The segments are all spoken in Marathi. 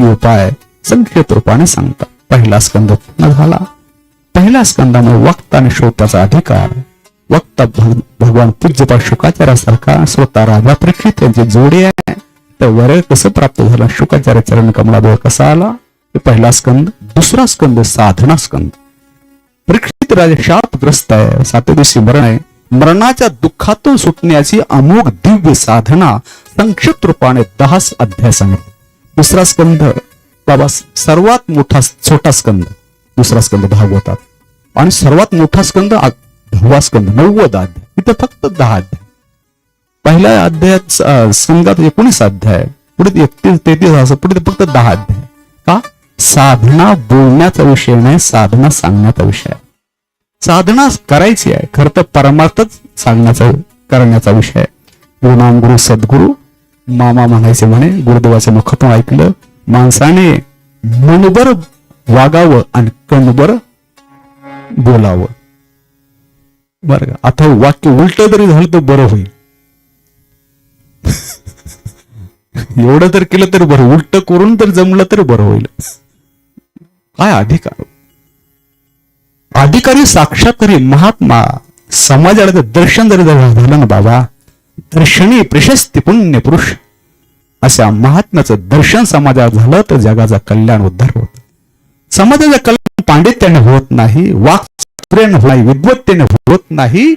दिव्य उपाय संक्षिप्त रूपाने सांगतात. पहिला स्कंद पूर्ण झाला. पहिल्या स्कंदामध्ये वक्त आणि श्रोत्याचा अधिकार, वक्ता भग- भगवान पूज्यपा शुकाचार्यासारखा स्वतः राजा परीक्षित यांची जोडी आहे. तर वैराग्य कसं प्राप्त झालं? शुकाचार्य चरण कमलाजवळ कसा आला? हे पहिला स्कंद. दुसरा स्कंद, साधना स्कंद. परीक्षित राजा शापग्रस्त आहे, सातव्या दिवशी मरण आहे. मरणाच्या दुःखातून सुटण्याची अमोघ दिव्य साधना संक्षिप्त रूपाने दहाच अध्याय सांगितले दुसरा स्कंध बाबा सर्वात मोठा छोटा स्कंद दुसरा स्कंद भागवतात. आणि सर्वात मोठा स्कंद दहावा स्कंद नव्वद अध्याय. इथे फक्त दहा अध्याय. पहिल्या अध्यायात स्कंदात एकोणीस अध्याय पुढे एकतीस तेहतीस असं पुढे फक्त दहा अध्याय. का? साधना बोलण्याचा विषय नाही साधना सांगण्याचा विषय आहे. साधना करायची आहे खरं तर परमार्थच सांगण्याचा करण्याचा विषय आहे. गुरुनाम गुरु सद्गुरु मामा म्हणायचे म्हणे गुरुदेवाच्या मुखातून ऐकलं? माणसाने मनभर वागावं आणि कणभर बोलावं. बरं का? आता वाक्य उलट जरी झालं तर बरं होईल. एवढं तर केलं तर बरं उलट करून तर जमलं तर बरं होईल. काय अधिकार? अधिकारी साक्षात तरी महात्मा समाजाला दर्शन जरी झालं ना बाबा दर्शनी प्रशस्ती पुण्य पुरुष. अशा महात्म्याचं दर्शन समाजात झालं तर जगाचा कल्याण उद्धार होत. समाजाचं कल्याण पांडित्याने होत नाही वाक्याने होत नाही विद्वत्तेने होत नाही.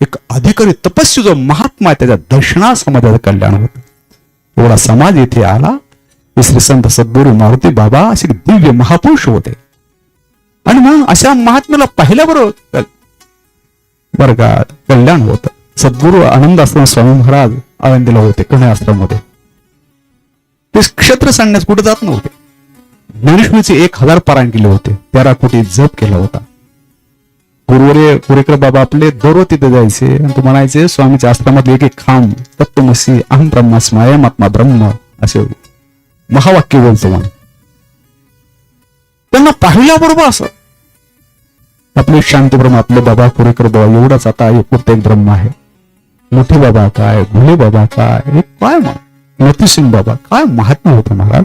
एक अधिकारी तपस्वी जो महात्मा त्याच्या दर्शना समाजाचं कल्याण होत. एवढा समाज इथे आला. श्री संत सद्गुरू मारुती बाबा असे दिव्य महापुरुष होते. आणि मग अशा महात्म्याला पाहिल्याबरोबर बरं का कल्याण होत. सद्गुरू आनंद आश्रम स्वामी महाराज आळंदीला होते कणे आश्रममध्ये ते क्षेत्र सांगण्यास कुठे जात नव्हते. ज्ञानेश्वरीचे एक हजार पारायण केले होते तेरा कोटी जप केला होता. गुरुवरे पुरेकर बाबा आपले दररोज तिथे जायचे आणि ते म्हणायचे स्वामीच्या आश्रमात एक एक खांब तत्वमसी अहम ब्रह्मास अयम आत्मा ब्रह्म असे महावाक्य बोलतो म्हणून त्यांना पाहिल्याबरोबर असं. आपले शांत ब्रह्म आपले बाबा कुरेकर बाबा एवढाच आता एकुलता एक ब्रह्म आहे. मोठे बाबा काय भुले बाबा काय हे काय मग? मोतीसिंग बाबा काय महात्मा होतं महाराज?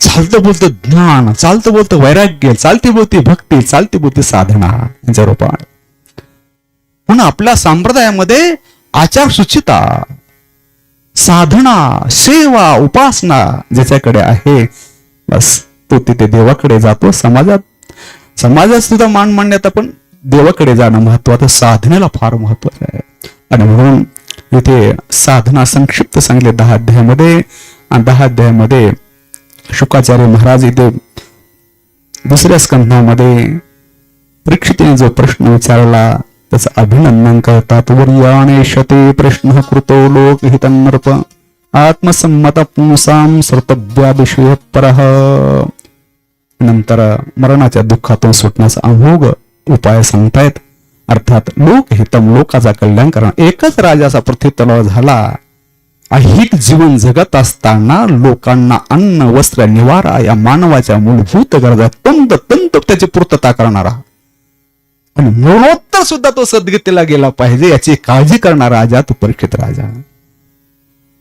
चालतं बोलतं ज्ञान चालतं बोलतं वैराग्य चालती बोलती भक्ती चालती बोलते साधना यांचा रूपाने म्हणून आपल्या संप्रदायामध्ये आचार सुचिता साधना सेवा उपासना ज्याच्याकडे आहे बस तो तिथे देवाकडे जातो समाजात समाजात सुद्धा मान मांडण्यात आपण देवाकडे जाणं महत्वाचं साधनेला फार महत्वाचं आहे. आणि म्हणून इथे साधना संक्षिप्त सांगितले दहा अध्यायामध्ये. आणि दहा अध्यायामध्ये शुकाचार्य महाराज इथे दुसऱ्या स्कंधामध्ये परीक्षितीने जो प्रश्न विचारला त्याचं अभिनंदन करतात. वर्याने शते प्रश्न कृतो लोक हितनर्प आत्मसंमत पुंसाम सर्तव्यादिशय परह नंतर मरणाच्या दुःखातून सुटण्याचा अमोघ उपाय सांगतायत. अर्थात लोकहितम लोकाचा कल्याण करणं. एकच राजाचा पृथ्वी झाला. अहित जीवन जगत असताना लोकांना अन्न वस्त्र निवारा या मानवाच्या मूलभूत गरजा तंत तंत त्याची पूर्तता करणारा. आणि मरणोत्तर सुद्धा तो सद्गतीला गेला पाहिजे याची काळजी करणारा राजा तो परीक्षित राजा.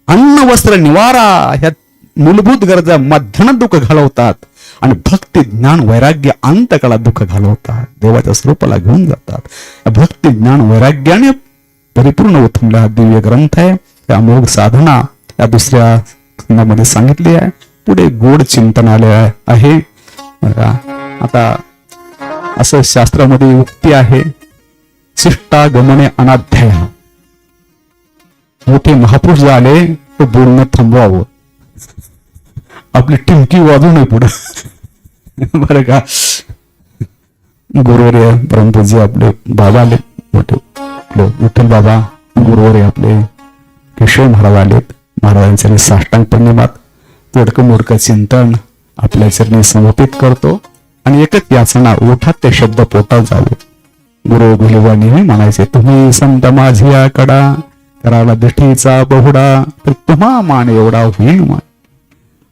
अन्न वस्त्र निवारा ह्या मूलभूत गरजा मध्यान दुःख घालवतात. आणि भक्ती ज्ञान वैराग्य अंतकाला दुःख घालवतात. देवाच्या स्वरूपाला घेऊन जातात. भक्ती ज्ञान वैराग्याने परिपूर्ण उथमला हा दिव्य ग्रंथ आहे. त्या अमोघ साधना या दुसऱ्या खंडामध्ये सांगितली आहे. पुढे गोड चिंतन आले आहे. बघा, आता असं शास्त्रामध्ये युक्ती आहे. शिष्टागमने अनाध्याय. मोठे महापुरुष झाले तो बोलणं थांबवावं. आपली टिमकी वाजू नये पुढं. बरं का? गुरुवर्य परंतुजी आपले बाबा आले. मोठे विठ्ठल बाबा गुरुवर्य आपले केशव महाराज आलेत. महाराजांच्या साष्टांग पौर्णिमात तोडकं मोडकं चिंतन आपल्या चरणी समर्पित करतो. आणि एकच याचना ओठात ते शब्द पोटात जावे. गुरु गुरुवा नेहमी म्हणायचे तुम्ही संत माझी कडा कराला दिठीचा बहुडा तर तुम्हा मान एवढा होईल मान.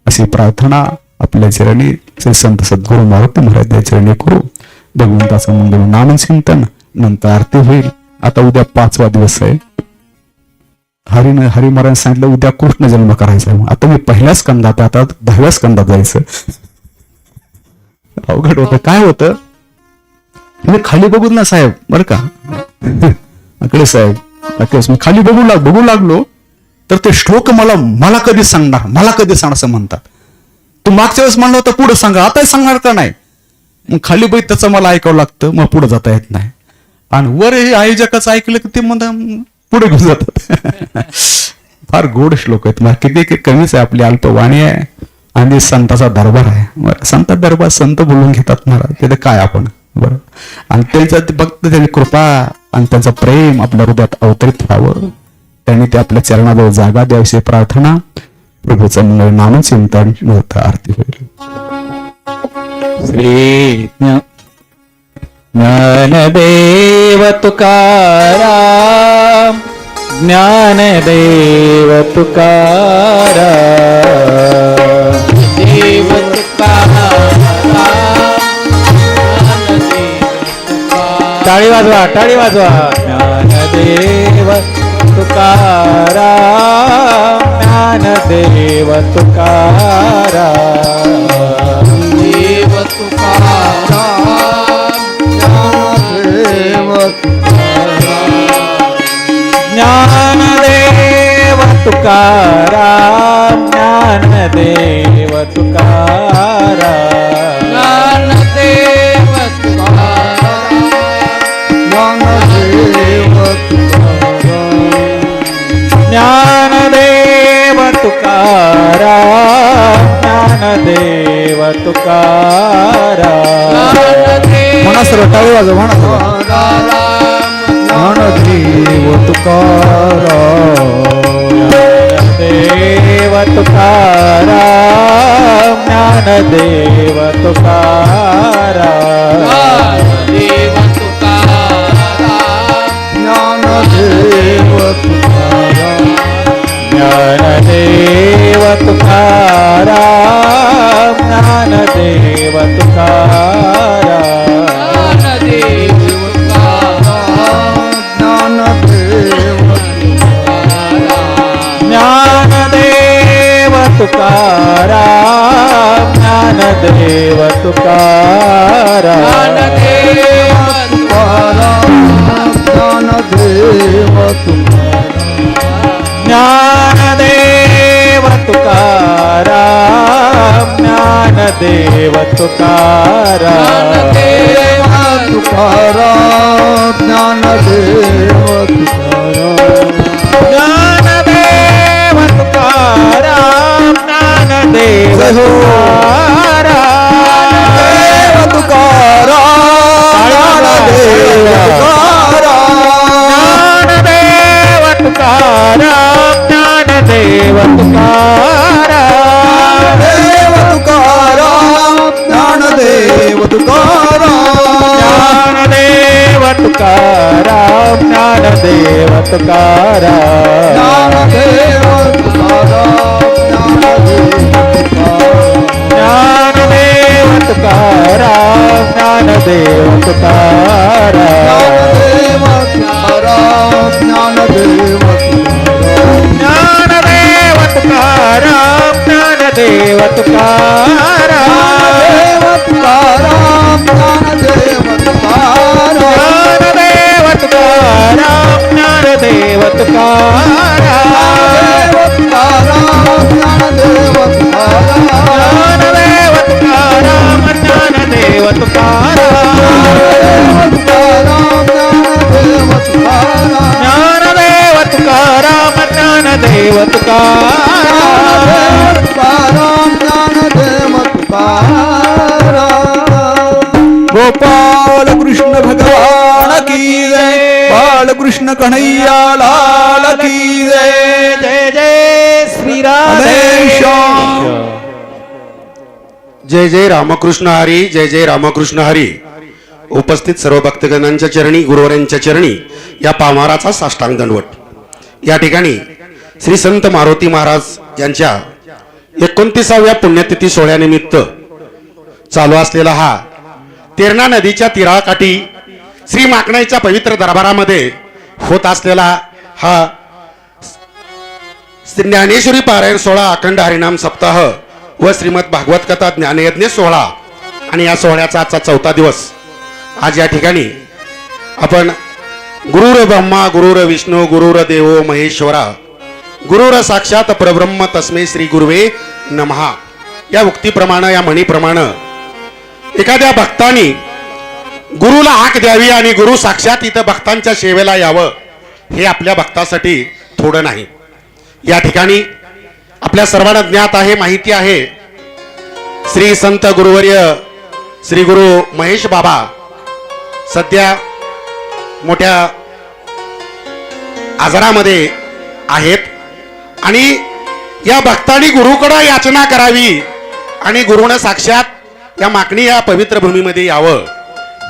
अशी प्रार्थना आपल्या चरणी श्री संत सद्गुरू मारुती महाराज चरणी करू. भगवंताचं मंगल नामन चिंतन नंतर आरती होईल. आता उद्या पाचवा दिवस आहे. हरीनं हरी महाराज सांगितलं उद्या कृष्ण जन्म करायचा आहे. आता मी पहिल्या स्कंदात आता दहाव्या स्कंदात जायचं. अवघड होतं. काय होतं? मी खाली बघून ना साहेब बर का? अकडे साहेब अकडे मी खाली बघू लाग बघू लागलो. तर ते श्लोक मला मला कधी सांगणार? मला कधी सांगणार असं म्हणतात. तू मागच्या वेळेस म्हणलं होतं पुढं सांगा. आता सांगणार का नाही? मग खाली बैठ त्याचं मला ऐकावं लागतं मग पुढे जाता येत नाही. आणि वर हे आयोजकाचं ऐकलं की ते म्हणतात पुढे घेऊन जातात. फार गोड श्लोक आहेत. मग किती कमीच आहे. आपली अल्पवाणी आहे. आणि संताचा दरबार आहे. बरं संत दरबार संत बोलून घेतात महाराज तिथे काय आपण? बरं. आणि त्यांचा फक्त त्यांची कृपा आणि त्यांचं प्रेम आपल्या हृदयात अवतरित व्हावं त्यांनी ते आपल्या चरणाजवळ जागा द्याविषयी प्रार्थना. प्रभूचं मंगळ नामचिंतन मोठं आरती होईल. श्री ज्ञ- ज्ञानदेव तुकाराम ज्ञानदेव तुकाराम. देव टाळी वाजवा टाळी वाजवा. ज्ञानदेव तुकाराम ज्ञानदेव तुकाराम देव ज्ञानदेव तुकाराम ज्ञानदेव तुकाराम ज्ञानदेव ज्ञानदेव देव तुकारा. म्हणा सर्व टाळी वाजव देव तुकार. देव तुकार ज्ञान देव तुकारा. देव देव देव तुकारा. ज्ञान देव तुकारा ज्ञान देव. સત્કારા જ્ઞાન દેવતકારા જ્ઞાન દેવતકારા गोपाल कृष्ण भगवान की जय। बाल कृष्ण कन्हैया लाल की जय। जय जय श्री श्याम. जय जय रामकृष्ण हरी जय जय रामकृष्ण हरी। उपस्थित सर्व भक्तगणांच्या चरणी गुरुवरांच्या चरणी या पामाराचा साष्टांग दंडवट या ठिकाणी श्री संत मारुती महाराज यांच्या एकोणतीसाव्या पुण्यतिथी सोहळ्यानिमित्त चालू असलेला हा तेरणा नदीच्या तीराकाठी श्री माकणाईच्या पवित्र दरबारामध्ये होत असलेला हा श्री ज्ञानेश्वरी पारायण सोहळा अखंड हरिनाम सप्ताह व श्रीमद भागवत कथा ज्ञानयज्ञ सोहळा. आणि या सोहळ्याचा आजचा चौथा दिवस. आज या ठिकाणी आपण गुरुर ब्रह्मा गुरुर विष्णू गुरुर देवो महेश्वरा गुरुर साक्षात परब्रह्म तस्मे श्री गुरुवे नमहा. या उक्तीप्रमाणे या म्हणीप्रमाणे एखाद्या भक्तानी गुरुला हाक द्यावी आणि गुरु साक्षात इथं भक्तांच्या सेवेला यावं हे आपल्या भक्तासाठी थोडं नाही. या ठिकाणी आपल्या सर्वांना ज्ञात आहे माहिती आहे श्री संत गुरुवर्य श्री गुरु महेश बाबा सध्या मोठ्या आजारामध्ये आहेत आणि या भक्तांनी गुरुकडं याचना करावी आणि गुरुनं साक्षात या मागणी या पवित्र भूमीमध्ये यावं.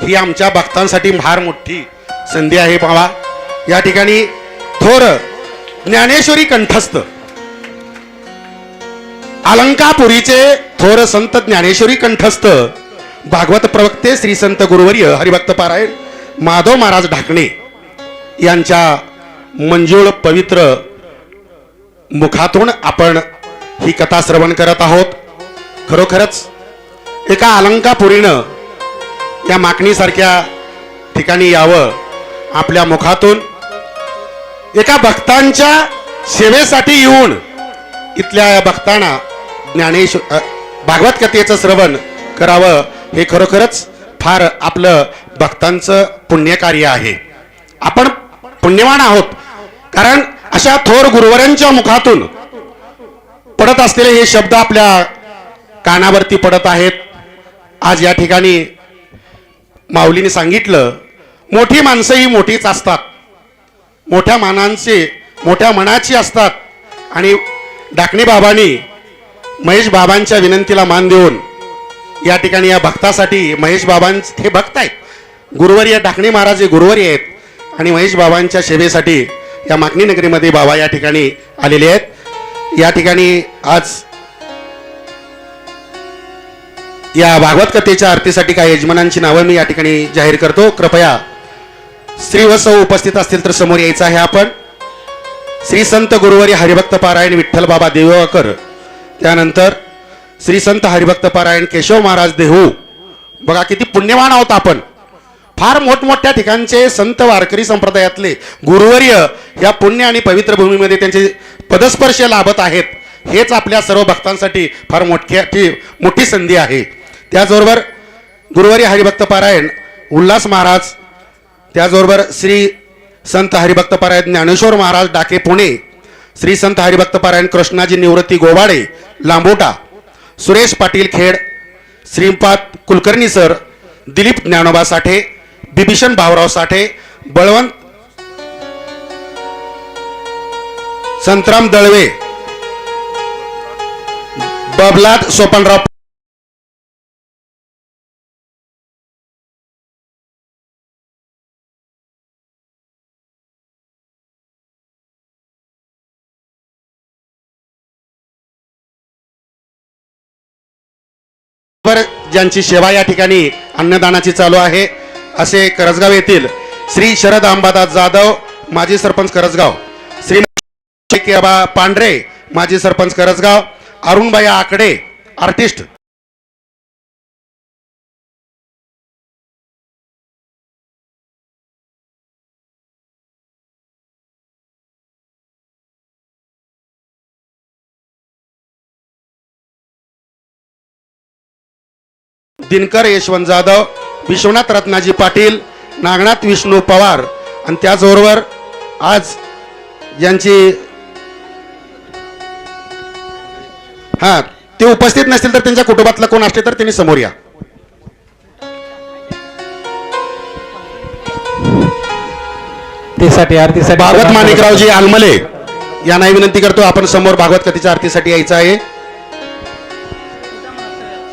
ही आमच्या भक्तांसाठी फार मोठी संधी आहे बाबा. या ठिकाणी थोर ज्ञानेश्वरी कंठस्थ. अलंकापुरीचे थोर संत ज्ञानेश्वरी कंठस्थ भागवत प्रवक्ते श्री संत गुरुवर्य हरिभक्त पारायण माधव महाराज ढाकणे यांच्या मंजूळ पवित्र मुखातून आपण ही कथा श्रवण करत आहोत. खरोखरच एका अलंकापुरीनं या माकणीसारख्या ठिकाणी यावं आपल्या मुखातून एका भक्तांच्या सेवेसाठी येऊन इथल्या या भक्तांना ज्ञानेश भागवत कथेचं श्रवण करावं हे खरोखरच फार आपलं भक्तांचं पुण्यकार्य आहे. आपण पुण्यवान आहोत कारण अशा थोर गुरुवरांच्या मुखातून पडत असलेले हे शब्द आपल्या कानावरती पडत आहेत. आज या ठिकाणी माऊलीने सांगितलं मोठी माणसं ही मोठीच असतात. मोठ्या मानांचे मोठ्या मनाची असतात. आणि डाकणे बाबांनी महेश बाबांच्या विनंतीला मान देऊन या ठिकाणी या भक्तासाठी महेश बाबां हे भक्त आहेत गुरुवारी या डाकणे महाराज हे गुरुवारी आहेत आणि महेश बाबांच्या सेवेसाठी या मागणी नगरीमध्ये बाबा या ठिकाणी आलेले आहेत. या ठिकाणी आज या भागवत कथेच्या आरतीसाठी काही यजमानांची नावं मी या ठिकाणी जाहीर करतो. कृपया श्री व सौ उपस्थित असतील तर समोर यायचं आहे आपण. श्री संत गुरुवारी हरिभक्त पारायण विठ्ठल बाबा देवकर त्यानंतर श्री संत हरिभक्त पारायण केशव महाराज देहू. बघा किती पुण्यवान आहोत आपण. फार मोठमोठ्या ठिकाणचे संत वारकरी संप्रदायातले गुरुवर्य या पुण्य आणि पवित्र भूमीमध्ये त्यांचे पदस्पर्श लाभत आहेत. हेच आपल्या सर्व भक्तांसाठी फार मोठ्या मोठी संधी आहे. त्याचबरोबर गुरुवारी हरिभक्त पारायण उल्हास महाराज त्याचबरोबर श्री संत हरिभक्त पारायण ज्ञानेश्वर महाराज डाके पुणे श्री संत हरिभक्त पारायण कृष्णाजी निवृत्ती गोवाडे लांबोटा सुरेश पाटील खेड श्रीपाद कुलकर्णी सर दिलीप ज्ञानोबा साठे बिभीषण भाऊराव साठे बळवंत संतराम दळवे बबलाद सोपनराव ज्यांची सेवा या ठिकाणी अन्नदानाची चालू आहे. असे करजगाव येथील श्री शरद अंबादास जाधव माजी सरपंच करजगाव. श्री पांढरे माजी सरपंच करजगाव. अरुणबाई आकडे आर्टिस्ट दिनकर यशवंत जाधव विश्वनाथ रत्नाजी पाटील नागनाथ विष्णू पवार. आणि त्याचबरोबर आज ज्यांची हा ते उपस्थित नसतील तर त्यांच्या कुटुंबातलं कोण असले तर त्यांनी समोर या. आरतीसाठी आरतीसाठी भागवत माणिकरावजी आलमले यांनाही विनंती करतो आपण समोर भागवत कथेच्या आरतीसाठी यायचं आहे.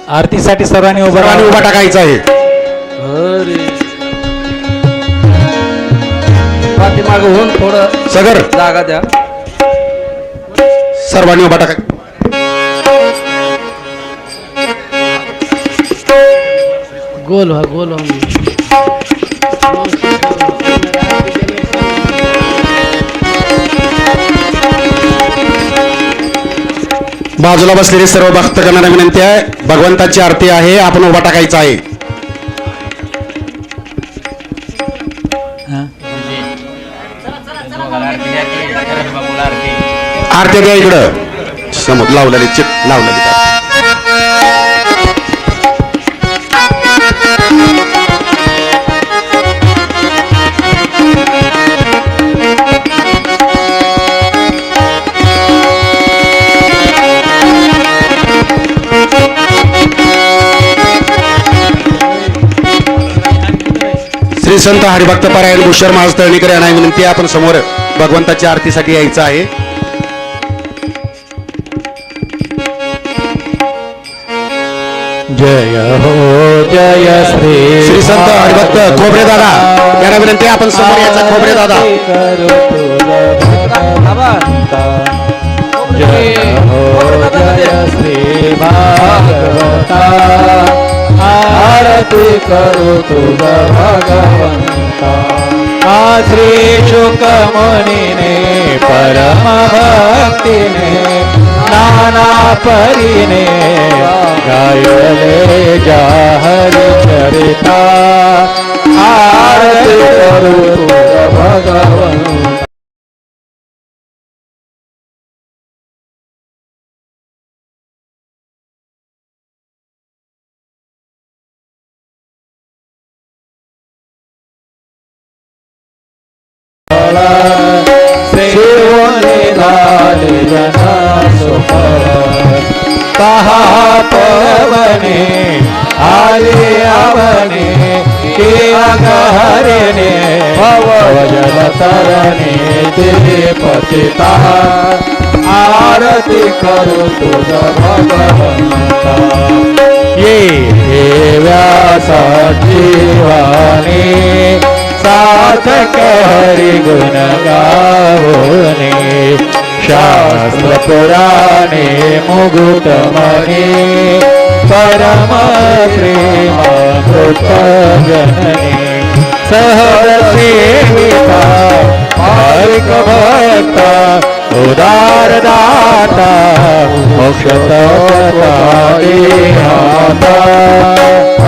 आरतीसाठी सर्वांनी उभं सर्वांनी उभा. टाकायचा आहे. पाठीमाग होऊन थोडं सगर. जागा द्या. सर्वांनी उभा टाका. गोल व्हा गोल व्हा. बाजूला बसलेले सर्व भक्तगणांना विनंती आहे. भगवंताची आरती आहे. आपण उभा टाकायचा आहे. आरती द्या इकडं. समोर लावलेली चिट लावलेली श्री संत हरिभक्त पारायण भूषर महाराज तळणीकर यांना विनंती आपण समोर भगवंताच्या आरतीसाठी यायचं आहे. जय हो जय श्री श्री संत हरिभक्त खोबरे दादा यांना विनंती आपण समोर यायचा खोबरे दादा. जय हो जय श्री भागवता आरती करू तुझ भगवंता आ श्री शुक मुनीने परम भक्तीने नाना परीने गायले जाहरी चरिता आरती करू तुझ भगवंता सेवने आले आवने के अगहरने भवजल तरणे ते पतिता आरती करू तुझ भगवंता। ये व्यासा जीवाने साधक हरि गुण गावने। शास्त्र पुराणे मुगुट परम प्रेम जनने सहसेविता मार्ग भक्ता उदार दाता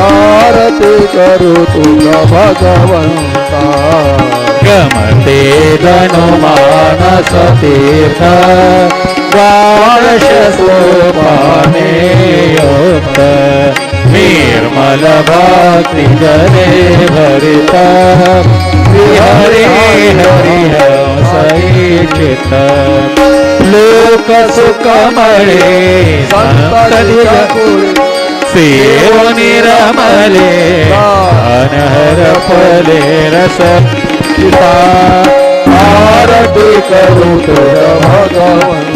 आरती करू तुझा भगवंता। गमते धनुमानस तीर्थ। द्वादश सोपाने निर्मल भक्ति जने भरित हरे हरि सही चित लोक सुखमणे सेव निरमले अनहर फले रस पिता आरती करू तुझा भगवंता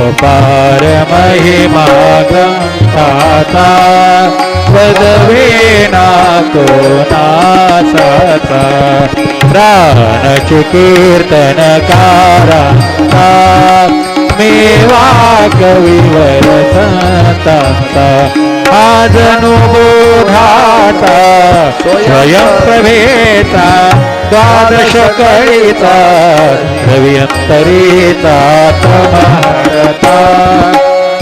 अपार महिमा ग्रंथाता वदवेना कोणासाचा प्राणची कीर्तनकारा मेवा कविवर संतांता आज बोधाता स्वयं प्रभेता द्वादश कळीचा रविअंतरीचा तमारता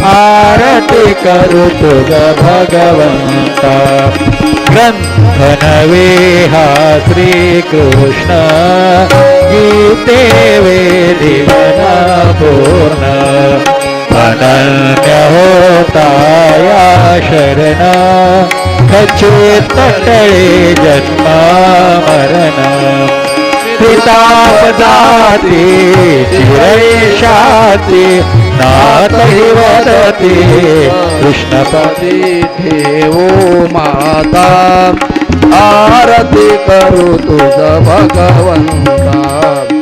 आरती करुतु तुझ भगवंता ग्रंथ नवे हा श्रीकृष्ण। गीते वेदिवना पूर्ण अनन्य होता या शरण खचित तळे जन्मा मरण पिताप जाती चिरैषाती नातहि वदति कृष्णपती ठेवो माता आरती करू तुझ भगवंता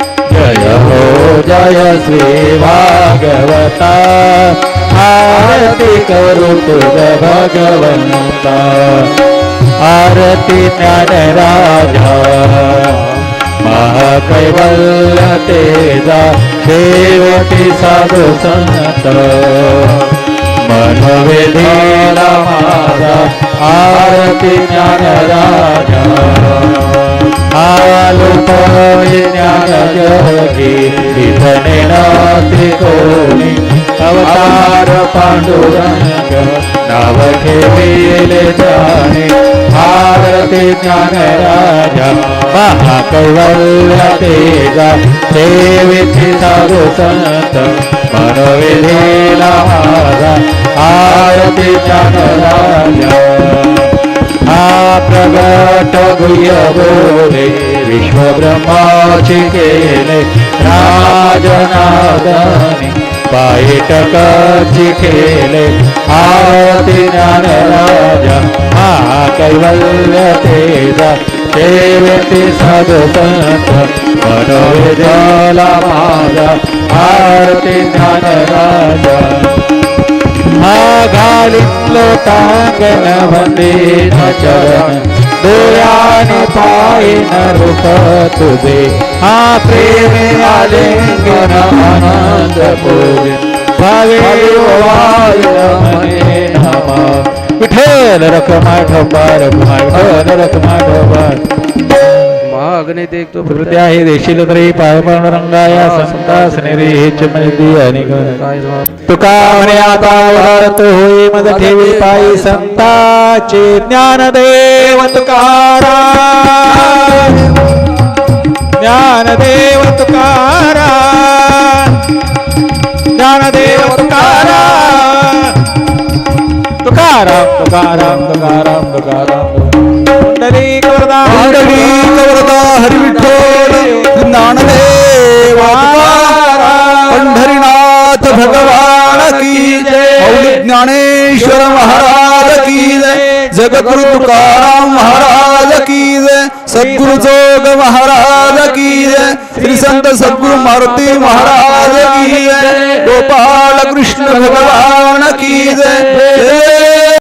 जय श्री भागवता. आरती करू तुझ भगवंता. आरती ज्ञान राजा. महाकैवल्य तेजा शेवटी साधू संत. मनवेदीला माझा आरती ज्ञान राजा आलोक ज्ञान जगी इथने ना त्रिकोणी अवतार पांडुरंग। नाव ठेविले जाणे भारते ज्ञान राजा महाकैवल्य तेजा देवीची साधू संत मनविधीला माझा आरती ज्ञान राजा. हा प्रगट गुह्य बोले विश्वब्रह्माची केले राजनादानी पायटकाची केले आरती ज्ञान राजा हा कैवल्य तेजा देवती साधू संत मनोविजला माझा आरती ज्ञान राजा हा घालित लोटांगण वंदे चरण डोळ्याने पायन रूप तुझे हा प्रेम आलिंगन आनंद पूजे भावे मने नम. विठ्ठल रखमा ठोपार विठ्ठल रखमा ठोपार मागणे ते एक तो हृदय आहे देशील तरी पाय रंगाया संतास निरे आणि काय जबाब? तुका म्हणे आता वरत होई मद ठेवी पायी संताचे ज्ञानदेव तुकारा ज्ञानदेव तुकारा ज्ञानदेव तुकारा तुकाराम तुकाराम तुकाराम तुकाराम कुंडली वरदा पांडवी कवरदा हरी विठ्ठल ज्ञानदेव पंढरीनाथ भगवान की जय. ज्ञानेश्वर महाराज की जय. जगगुरु तुकाराम महाराज की जय. सद्गुरु जोग महाराज की जय. श्री संत सद्गुरु मारुती महाराज की जय. गोपाल कृष्ण भगवान की जय